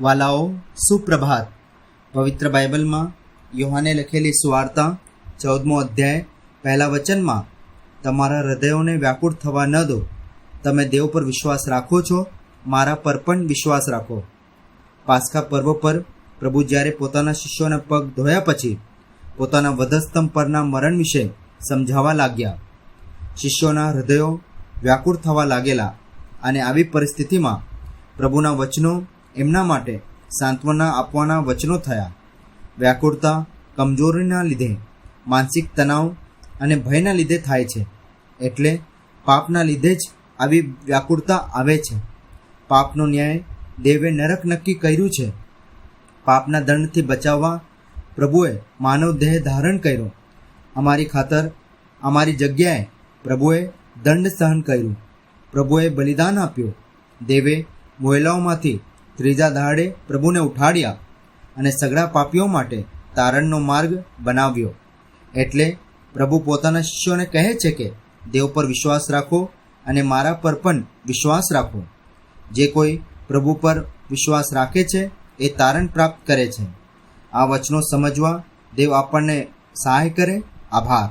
વાલાઓ, સુપ્રભાત. પવિત્ર બાઇબલમાં યોહાને લખેલી સુવાર્તા, ચૌદમો અધ્યાય, પહેલા વચનમાં, તમારા હૃદયોને વ્યાકુળ થવા ન દો. તમે દેવ પર વિશ્વાસ રાખો છો, મારા પર પણ વિશ્વાસ રાખો. પાસ્કા પર્વ પર પ્રભુ જ્યારે પોતાના શિષ્યોના પગ ધોયા પછી પોતાના વધસ્તંભ પરના મરણ વિશે સમજાવવા લાગ્યા. શિષ્યોના હૃદયો વ્યાકુળ થવા લાગેલા અને આવી પરિસ્થિતિમાં પ્રભુના વચનો એમના માટે સાંત્વના આપવાના વચનો થયા. વ્યાકુળતા, કમજોરીના લીધે, માનસિક તણાવ અને ભયના લીધે થાય છે. એટલે પાપના લીધે જ આવી વ્યાકુળતા આવે છે. પાપનો ન્યાય દેવે નરક નક્કી કર્યું છે. પાપના દંડથી બચાવવા પ્રભુએ માનવ દેહ ધારણ કર્યો. અમારી ખાતર, અમારી જગ્યાએ પ્રભુએ દંડ સહન કર્યું. પ્રભુએ બલિદાન આપ્યું. દેવે મોયલાઓમાંથી ત્રીજા દાડે પ્રભુને ઉઠાડ્યા અને સગળા પાપીઓ માટે તારણનો માર્ગ બનાવ્યો. એટલે પ્રભુ પોતાના શિષ્યોને કહે છે કે, દેવ પર વિશ્વાસ રાખો અને મારા પર પણ વિશ્વાસ રાખો. જે કોઈ પ્રભુ પર વિશ્વાસ રાખે છે, એ તારણ પ્રાપ્ત કરે છે. આ વચનો સમજવા દેવ આપણને સહાય કરે. આભાર.